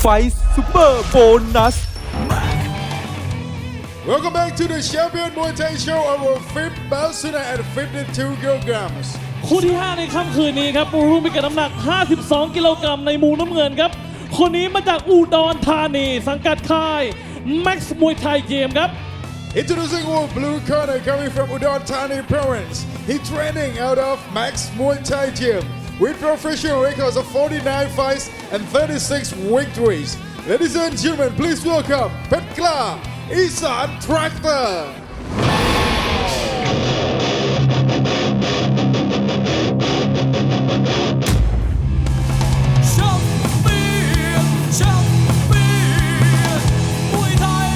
ไฟซูเปอร์โบนัส Welcome back to the Champion Muay Thai Show our fifth bout tonight at 52 kilograms. คู่ที่ 5 ในค่ำคืนนี้ครับรุ่นพิกัดน้ำหนัก 52 กิโลกรัมในหมูน้ำเงินครับ คนนี้มาจากอุดรธานี สังกัดค่าย Max มวยไทยเกมครับ Introducing our blue corner coming from Udon Thani province. He training out of Max Muay Thai Gym with professional records of 49 fights and 36 victories. Ladies and gentlemen, please welcome Petkla Isan Tractor. Champion, champion, มวยไทย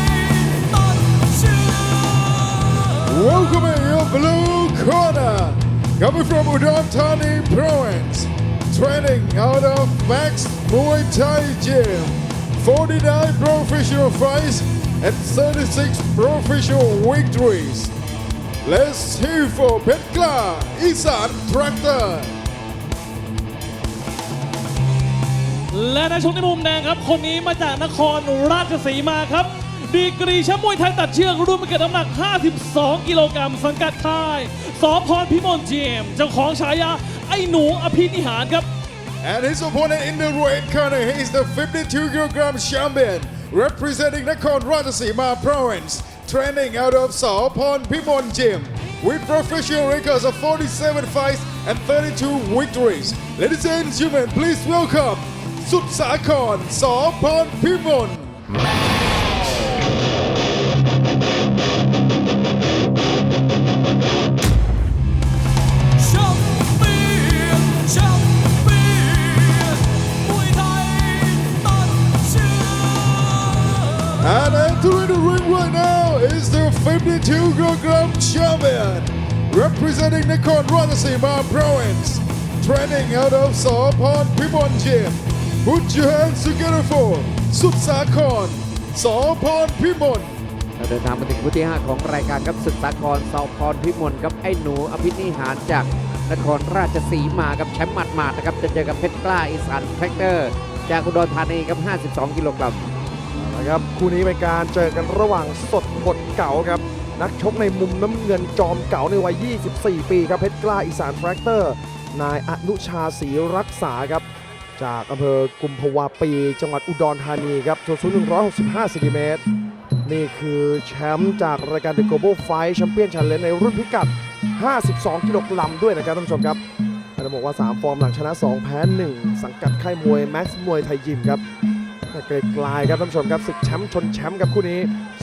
ตัดเชือก Welcoming your blue corner coming from Udon Thani province. Training out of Max Muay Thai Gym. 49 professional fights and 36 professional victories. Let's hear for Petkla Isan Tractor. และนักชกในมุมแดงครับ คนนี้มาจากนครราชสีมาครับ ดีกรีแชมป์มวยไทยตัดเชือกรุ่นพิกัดน้ำหนัก 52 กิโลกรัมสังกัดค่ายสอพรพิมลเจมส์เจ้าของฉายาไอ้หนูอภินิหารครับ And his opponent in the red corner, he is the 52 kilogram champion, representing Nakhon Ratchasima province, training out of Saopon Pimon Gym, with professional records of 47 fights and 32 victories. Ladies and gentlemen, please welcome Sut Sakon Saopon Pimon. And entering the ring right now is the 52 kilogram champion, representing the Nakhon Ratchasima province, training out of Saopon Pimon Gym. Put your hands together for Sut Sakon Saopon Pimon. เราเดินทางมาถึงคู่ที่ 5 ของรายการครับศึกสากรสาพรพิมลครับไอ้หนูอภินิหารจากนครราชสีมาครับแชมป์หมัดๆนะครับจะเจอกับเพชรกล้าอีสานแฟกเตอร์ จากอุดรธานีครับ 52 กิโลกรัมนะครับคู่นี้เป็นการเจอกันระหว่างสดบทเก่าครับ นักชกในมุมน้ำเงินจอมเก่าในวัย 24 ปีครับเพชรกล้าอีสานแฟกเตอร์ นายอนุชาศรีรักษาครับ จากอำเภอกุมภาวาปี จังหวัดอุดรธานีครับส่วนสูง165ซนติเมตร นี่คือแชมป์จากรายการ The Global Fight Champion Challenge ในรุ่นพิกัด 52 กิโลกรัมด้วยนะครับท่านผู้ชมครับจะบอกว่า 3 ฟอร์มหลังชนะ 2 แพ้ 1 สังกัดค่ายมวย Max มวยไทยยิมครับไกลๆครับท่านผู้ชมครับศึกแชมป์ชนแชมป์กับคู่นี้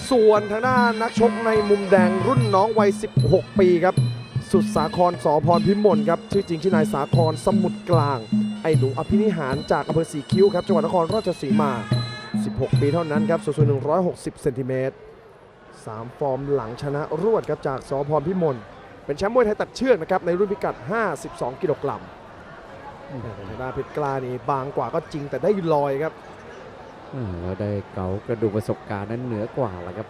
ส่วนทางด้านนักชกในมุมแดงรุ่นน้องวัย 16 ปีครับ สุดสาครสอพรพิมลครับ ชื่อจริงชื่อนายสาครสมุทรกลาง ไอ้หนูอภินิหารจากอำเภอสีคิ้วครับจังหวัดนครราชสีมา 16 ปีเท่านั้นครับสูงสุด160 เซนติเมตร3ฟอร์มหลังชนะรวดครับจากสอพรพิมล เป็นแชมป์มวยไทยตัดเชือกนะครับในรุ่นพิกัด 52 กิโลกรัมแต่ทางด้านเพชรกล้านี่บางกว่าก็จริงแต่ได้ลอยครับอ่าแล้วได้เก๋ากระดูกประสบการณ์นั้นเหนือกว่าแล้วครับ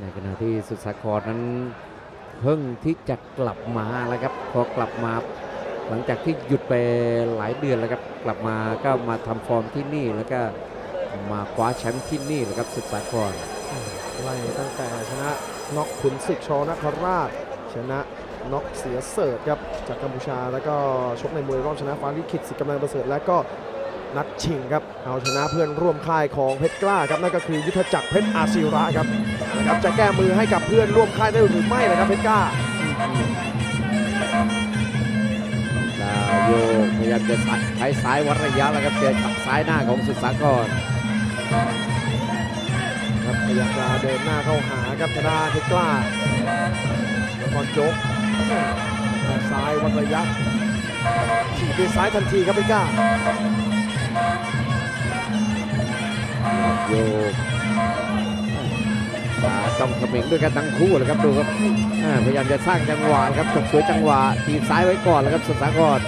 ในขณะที่สุดสาครนั้นเพิ่งที่จะกลับมาแล้วครับ พอกลับมาหลังจากที่หยุดไปหลายเดือนแล้วครับ กลับมาก็มาทำฟอร์มที่นี่แล้วก็ มาคว้าแชมป์ที่นี่แหละครับสุดสาครไล่ตั้งแต่ชนะน็อกขุนศึกชอนคราช ชนะน็อกเสียเสิร์ตครับจากกัมพูชา แล้วก็ชกในมวยรอบชนะฟ้าลิขิตสิทธิ์กำลังประเสริฐและก็นัดชิงครับเอาชนะเพื่อนร่วมค่ายของเพชรกล้าครับนั่นก็คือยุทธจักรเพชรอาศิระครับนะครับจะแก้มือให้กับเพื่อนร่วมค่ายได้หรือไม่นะครับเพชรกล้าดาวโยกพยายามจะใช้ซ้ายวัดระยะแล้วครับเจอกับซ้ายหน้าของสุดสาคร ครับพยายามจะเดินหน้าเข้าหาครับธนาเพชรกล้าแล้วก่อนโจกซ้ายวัดระยะฉีดด้วยซ้ายทันทีครับเพชรกล้าโยกตาจ้องขมิงด้วยกันทั้งคู่เลยครับดูครับพยายามจะสร้างจังหวะครับฉกฉวยจังหวะทีบซ้ายไว้ก่อนแล้วครับสุดสาคร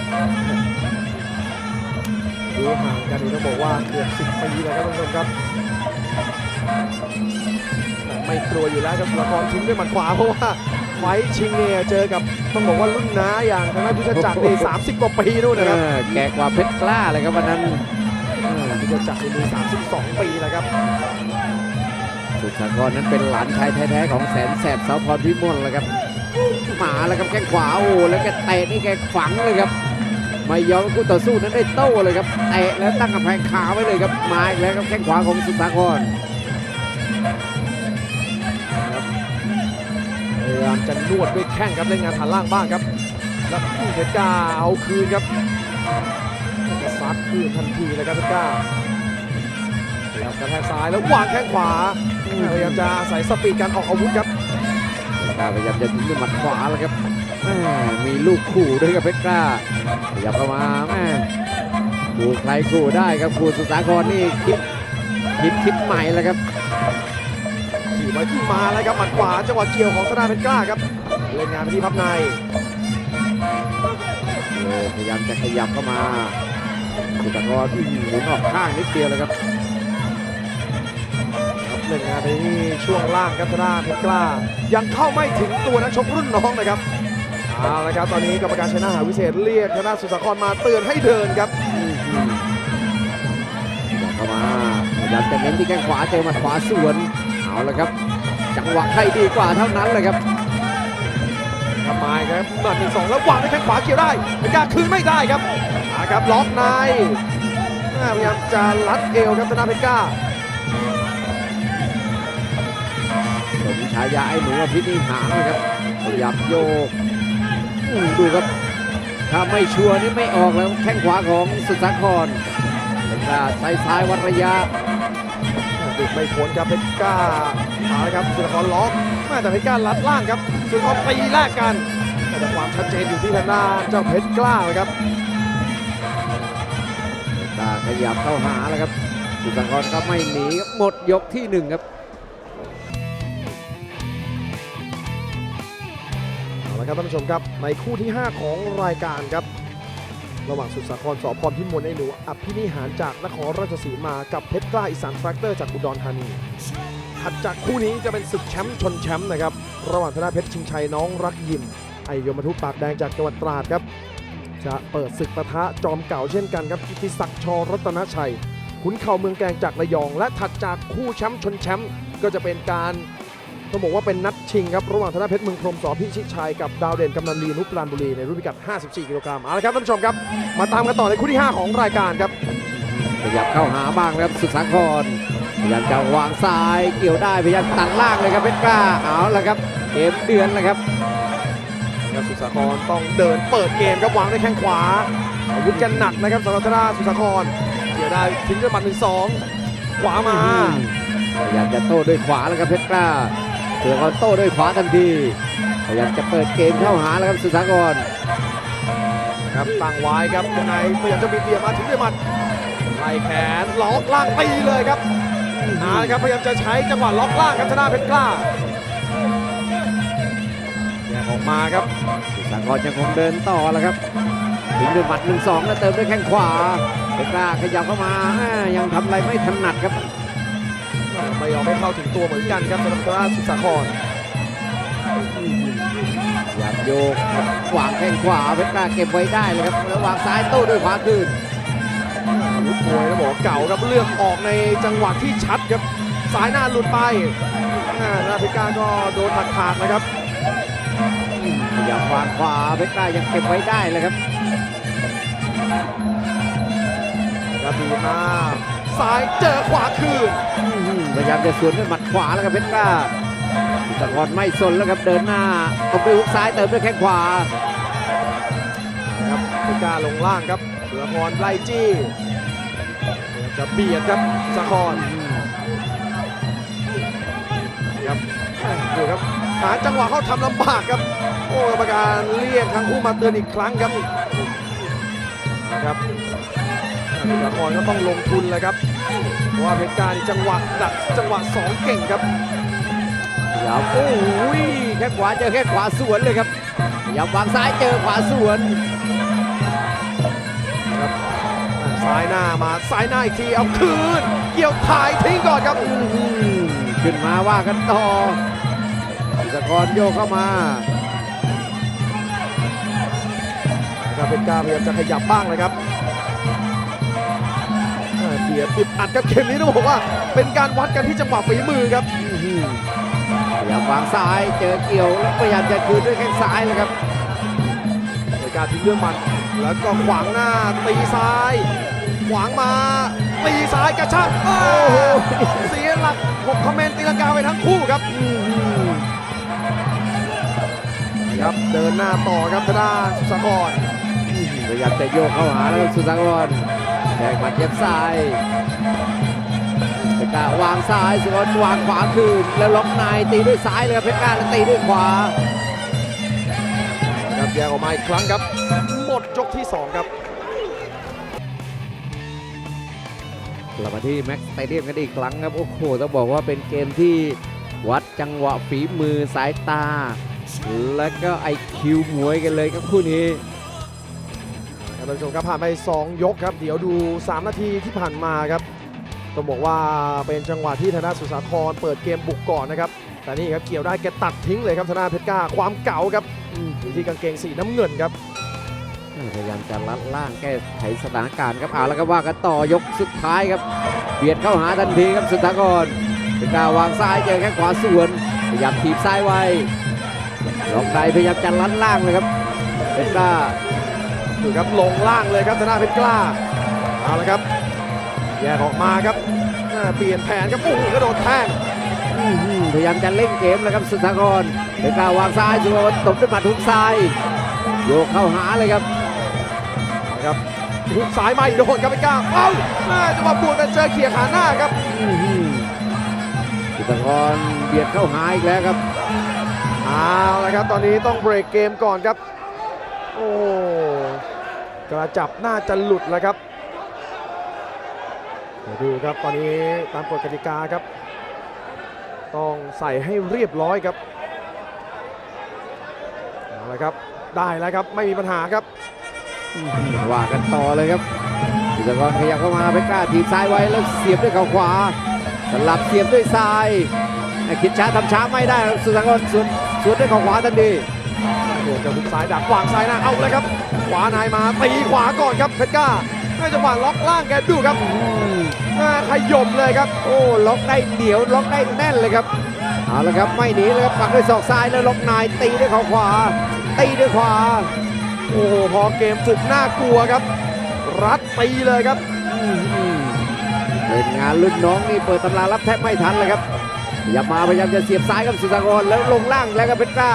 ดูห่างกันนี่ต้องบอกว่าเกือบ10ปีเลยครับท่านผู้ชมครับแต่ไม่กลัวอยู่แล้วครับสุรกรทิ้งด้วยหมัดขวาเพราะว่าไฟท์ชิงเนี่ยเจอกับต้องบอกว่ารุ่นน้าอย่างทางด้านยุทธจักรนี่30กว่าปีนู่นนะครับเออแก่กว่าเพชรกล้าเลยครับวันนั้นที่เกิดจากในมือ32ปีแล้วครับสุดสากรนั้นเป็นหลานชายแท้ๆของแสนแสบสาวพรพิมลแล้วครับมาแล้วครับแข้งขวาโอ้แล้วแกเตะนี่แกฝังเลยครับ ไม่ยอมให้คู่ต่อสู้นั้นได้โต้เลยครับเตะแล้วตั้งกำแพงคาไว้เลยครับมาอีกแล้วครับแข้งขวาของสุสาครพยายามจะนวดด้วยแข้งครับเล่นงานฐานล่างบ้างครับ แล้วเพชรก้าเอาคืนครับจะซัดคืนทันทีเลยครับเพชรก้าพยายามกระแทกซ้ายแล้ววางแข้งขวาพยายามจะใส่สปีดการออกอาวุธครับกล้าพยายามจะทิ้งด้วยหมัดขวาแล้วครับ แม่มีลูกขู่ด้วยครับเพชรกล้าขยับเข้ามาแม่ขู่ใครขู่ได้ครับขู่สุดสาครนี่คิดคิดคิดใหม่แล้วครับขี่มาที่มาแล้วครับหมัดขวาจังหวะเกี่ยวของธนาเพชรกล้าครับเล่นงานไปที่พับในโอ้พยายามจะขยับเข้ามาสุดสาครอื้อหือหมุนออกข้างนิดเดียวเลยครับครับเล่นงานไปที่ช่วงล่างครับธนาเพชรกล้า ยังเข้าไม่ถึงตัวนักชกรุ่นน้องนะครับ เอาละครับตอนนี้กรรมการชัยนาหาวิเศษเรียกธนาสุสาครมาเตือนให้เดินครับอยากเข้ามาพยายามจะเน้นที่แข้งขวาเจอหมัดขวาสวนเอาละครับ จังหวะใครดีกว่าเท่านั้นเลยครับทำไมครับหมัดหนึ่งสองแล้ววางด้วยแข้งขวาเกี่ยวได้เพชรกล้าคืนไม่ได้ครับเอาครับล็อกในอ่าพยายามจะลัดเอวครับธนาเพชรกล้าสมฉายาไอ้หนูอภินิหารนะครับขยับโยกอู้ ดูครับ ถ้าไม่ชัวร์นี่ไม่ออกแล้วแข้งขวาของสุดสาครเป็นกล้าใช้ซ้ายวัดระยะดึกไม่พ้นครับเพชรกล้าเอาละครับสุรพรล็อกแม่แต่เพชรกล้าลัดล่างครับสุรพรตีแลกกัน แต่ความชัดเจนอยู่ที่ทางด้านเจ้าเพชรกล้าเลยครับกล้าขยับเข้าหาแล้วครับ สุดสาครก็ไม่หนีครับหมดยกที่หนึ่งครับ ครับท่านผู้ชมครับ ในคู่ที่ 5 ของรายการครับ ระหว่างสุดสาครสอพรพิมลไอหนูอภินิหารจากนครราชสีมากับเพชรกล้าอีสานแฟกเตอร์จากอุดรธานีถัดจากคู่นี้จะเป็นศึกแชมป์ชนแชมป์นะครับ ระหว่างธนาเพชรชิงชัยน้องรักยิมไอยมทุปากแดงจากจังหวัดตราดครับ จะเปิดศึกปะทะจอมเก่าเช่นกันครับกิติศักดิ์ชรัตนชัยขุนเข่าเมืองแกงจากระยอง และถัดจากคู่แชมป์ชนแชมป์ก็จะเป็นการ ต้องบอกว่าเป็นนัดชิงครับระหว่างธนาเพชรเมืองพรหมสอพิชิตชัยกับดาวเด่นกำนันลีนุปรานบุรีในรุ่นพิกัด 54 กิโลกรัมเอาละครับท่านผู้ชมครับ มาตามกันต่อในคู่ที่ 5 ของรายการครับขยับเข้าหาบ้างนะครับสุดสาครพยายามจะวางซ้ายเกี่ยวได้พยายามตัดล่างเลยครับเพชรกล้าเอาละครับเกมเดือนแล้วครับครับสุสาครต้องเดินเปิดเกมครับวางด้วยแข้งขวาอาวุธกันหนักนะครับสำหรับธนาสุสาครเกี่ยวได้ทิ้งด้วยหมัดหนึ่งสองขวามาพยายามจะโต้ด้วยขวาแล้วครับเพชรกล้า เสือก็โต้ด้วยขวาทันทีพยายามจะเปิดเกมเข้าหาแล้วครับสุดสาครครับตั้งไว้ครับยังไงพยายามจะบิดเหลี่ยมมาถึงด้วยหมัดไล่แขนล็อกล่างตีเลยครับเอาละครับพยายามจะใช้จังหวะล็อกล่างครับธนาเพชรกล้าแยกออกมาครับสุดสาครยังคงเดินต่อแล้วครับถึงด้วยหมัดหนึ่งสองแล้วเติมด้วยแข้งขวาเพชรกล้าขยับเข้ามาอ่ายังทำอะไรไม่ถนัดครับ ไม่ยอมให้เข้าถึงตัวเหมือนกันครับสำหรับธนาสุสาครอยากโยกวางแข้งขวาเพชรกล้าเก็บไว้ได้เลยครับแล้ววางซ้ายโต้ด้วยขวาคืนอาวุธมวยนะบอกว่าเก่าครับเลือกออกในจังหวะที่ชัดครับสายหน้าหลุดไปอ่าธนาเพชรกล้าก็โดนถักขาดนะครับขยับวางขวาเพชรกล้ายังเก็บไว้ได้เลยครับกระบีมา ซ้ายเจอขวาคืนอื้อหือพยายามจะสวนด้วยหมัดขวาแล้วครับเพชรกล้าสุสาครไม่สนแล้วครับเดินหน้าตบด้วยฮุกซ้ายเติมด้วยแข้งขวาครับเพชรกล้าลงล่างครับเสือพรไล่จี้พยายามจะเบียดครับสะครครับดูครับหาจังหวะเข้าทำลำบากครับ โอ้กรรมการเรียกทั้งคู่มาเตือนอีกครั้งครับนะครับ สะครก็ต้องลงทุนเลยครับเพราะว่าเพชรกล้านี่จังหวะดักจังหวะสองเก่งครับพยายามโอ้ยแข้งขวาเจอแข้งขวาสวนเลยครับพยายามวางซ้ายเจอขวาสวนครับอ่าซ้ายหน้ามาซ้ายหน้าอีกทีเอาคืน เกี่ยวถ่ายทิ้งก่อนครับอื้อหือขึ้นมาว่ากันต่อสุสาครโยกเข้ามาครับเพชรกล้าพยายามจะขยับบ้างเลยครับอ่า เบียดอึดอัดกับเกมนี้ต้องบอกว่า เป็นการวัดกันที่จังหวะฝีมือครับพยายามวางซ้ายเจอเกี่ยวแล้วพยายามจะคืนด้วยแข้งซ้ายเลยครับในการทิ้งเรื่องมันแล้วก็ขวางหน้าตีซ้าย ขวางมาตีซ้ายกระชากโอ้โหเสียหลักหกคอมเมนต์ตีลังกาไปทั้งคู่ครับครับเดินหน้าต่อครับทางด้านสุสากรพยายามจะโยกเข้าหาแล้วครับสุสากร แทงมัดเย็บซ้ายเพชรก้าวางซ้ายสุสากรวางขวาคืนแล้วล็อกในตีด้วยซ้ายเลยครับเพชรกล้าแล้วตีด้วยขวาครับแยกออกมาอีกครั้งครับ หมดยกที่ 2 ครับกลับมาที่แม็กซ์สเตเดียมกันอีกครั้งครับ โอ้โหต้องบอกว่าเป็นเกมที่วัดจังหวะฝีมือสายตา และก็ไอคิวมวยกันเลยครับคู่นี้ ท่านผู้ชมครับผ่านไป 2 ยกครับ เดี๋ยวดู 3 นาทีที่ผ่านมาครับต้องบอกว่าเป็นจังหวะที่ธนาสุสาครเปิดเกมบุกก่อนนะครับแต่นี่ครับเกี่ยวได้แกตัดทิ้งเลยครับธนาเพชรก้าความเก่าครับอยู่ที่กางเกงสีน้ำเงินครับพยายามจะลัดล่างแก้ไขสถานการณ์ครับเอาแล้วก็ว่ากันต่อยกสุดท้ายครับเบียดเข้าหาทันทีครับสุทากรเป็นกาวางซ้ายเจอแข้งขวาสวนพยายามถีบซ้ายไว้ล็อกในพยายามจะลัดล่างเลยครับเป็นกล้า ดูครับลงล่างเลยครับธนาเพชรกล้าเอาละครับแยกออกมาครับอ่าเปลี่ยนแผนครับโอ้โหกระโดดแทงอื้อหือพยายามจะเล่นเกมแล้วครับสุทธากรเป็นการวางซ้ายสวนตบด้วยหมัดทุกซ้ายโยกเข้าหาเลยครับนะครับหุกซ้ายมาอีกโดนครับเพชรกล้าเอ้าแม่จังหวะบวกแต่เจอเขี่ยขาหน้าครับอื้อหือสุทธากรเบียดเข้าหาอีกแล้วครับเอาละครับตอนนี้ต้องเบรกเกมก่อนครับโอ้ กระจับน่าจะหลุดแล้วครับเดี๋ยวดูครับตอนนี้ตามกฎกติกาครับ ต้องใส่ให้เรียบร้อยครับเอาละครับได้แล้วครับไม่มีปัญหาครับว่ากันต่อเลยครับสุทธากรขยับเข้ามาเพชรกล้าถีบซ้ายไว้แล้วเสียบด้วยเข่าขวา สลับเสียบด้วยซ้ายแต่คิดช้าทำช้าไม่ได้ครับสุทธากรสวนสวนด้วยเข่าขวาทันทีโดนจะหุกซ้ายดักวางซ้ายหน้าเอาเลยครับ ขวานายมาตีขวาก่อนครับเพชรก้าไม่จังหวะล็อกล่างแกดูครับหน้าขยมเลยครับ โอ้ล็อกได้เหนียวล็อกได้แน่นเลยครับเอาละครับไม่หนีเลยครับปักด้วยศอกซ้ายแล้วล็อกนายตีด้วยเข่าขวา ตีด้วยขวา โอ้โหพอเกมฝึกน่ากลัวครับ รัดตีเลยครับอื้อหือเล่นงานรุ่นน้องนี่เปิดตำรารับแทบไม่ทันเลยครับพยายามมาพยายามจะเสียบซ้ายกับสุทธากรแล้วลงล่างแล้วก็เพชรกล้า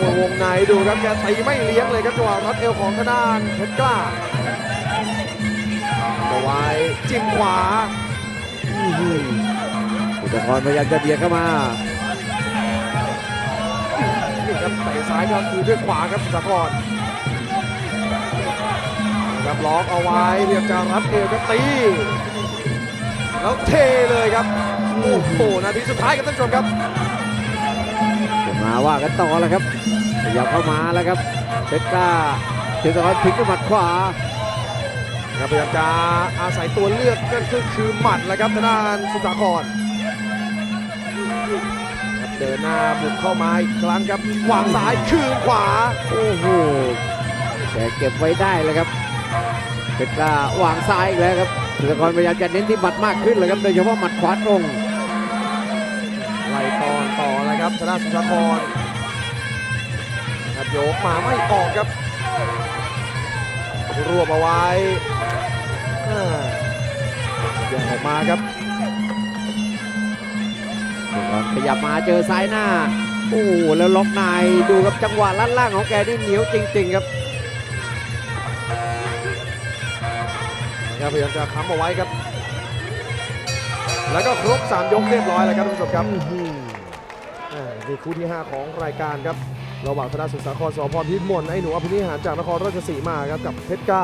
โอ้วงในดูครับแกตีไม่เลี้ยงเลยครับจังหวะรัดเอวของทางด้านเพชรกล้าเอาไว้จิ้มขวาสุทธากรพยายามจะเบียดเข้ามานี่ครับเตะซ้ายก็คือด้วยขวาครับสุสาครครับล็อกเอาไว้เรียมจะรัดเอวครับตีแล้วเทเลยครับโอ้โหนาทีสุดท้ายครับท่านผู้ชมครับ มาว่ากันต่อแล้วครับขยับเข้ามาแล้วครับเพชรกล้าสุทธากรทิ้งด้วยหมัดขวาครับพยายามจะอาศัยตัวเลือกก็คือคือหมัดแหละครับทางด้านสุสาครครับเดินหน้าบุกเข้ามาอีกครั้งครับวางซ้ายคืนขวาโอ้โหแต่เก็บไว้ได้เลยครับเพชรกล้าวางซ้ายอีกแล้วครับสุทธากรพยายามจะเน้นที่หมัดมากขึ้นเลยครับโดยเฉพาะหมัดขวาตรง ครับชนะสุชาครครับโยกมาไม่ออกครับรวบเอาไว้ยังออกมาครับขยับมาเจอซ้ายหน้า โอ้โหแล้วล็อกในดูครับจังหวะลัดล่างของแกนี่เหนียวจริง ๆ ครับพยายามจะค้ำเอาไว้ครับ แล้วก็ครบ 3 ยกเรียบร้อยแล้วครับท่านผู้ชมครับ นี่คู่ที่ 5 ของรายการครับ ระหว่างธนาสุสาครสพรพิมลไอ้หนูอภินิหารจากนครราชสีมาครับกับเพชรกา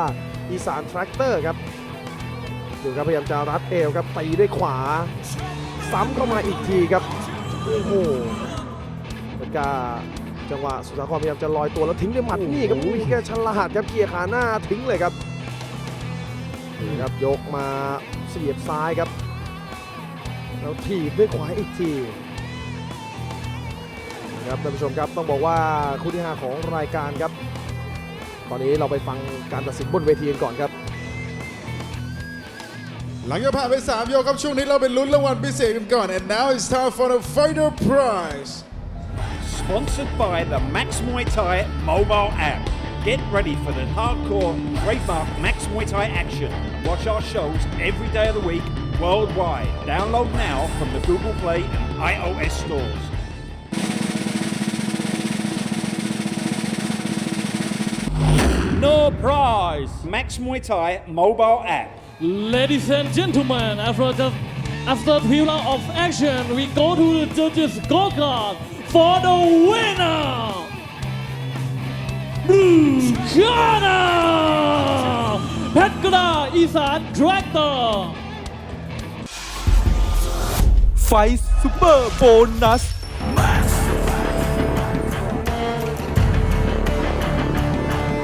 อีสานแทรกเตอร์ครับดูครับพยายามจะรัดเอวครับตีด้วยขวา ซ้ำเข้ามาอีกทีครับโอ้โหเพชรกาจังหวะสุสาครพยายามจะลอยตัวแล้วทิ้งด้วยหมัดนี่ครับอุ้ยแกฉลาดครับเกียร์ขาหน้าทิ้งเลยครับนี่ครับยกมาเสียบซ้ายครับ แล้วถีบด้วยขวาอีกที ครับท่านผู้ชมครับต้องบอกว่าคู่ที่5ของรายการครับ ตอนนี้เราไปฟังการตัดสินบนเวทีกันก่อนครับ หลังจากผ่านไป 3 ยกครับ ช่วงนี้เราไปลุ้นรางวัลพิเศษกันก่อน and now it's time for the fighter prize Sponsored by the Max Muay Thai mobile app. Get ready for the hardcore trademark Max Muay Thai action. Watch our shows every day of the week worldwide. Download now from the Google Play and iOS stores. No prize Max Muay Thai mobile app. Ladies and gentlemen, after just after three rounds of action, we go to the judges' scorecard for the winner. Blue Corner เพชรกระอีสานดรักเตอร์ไฟซุปเปอร์โบนัส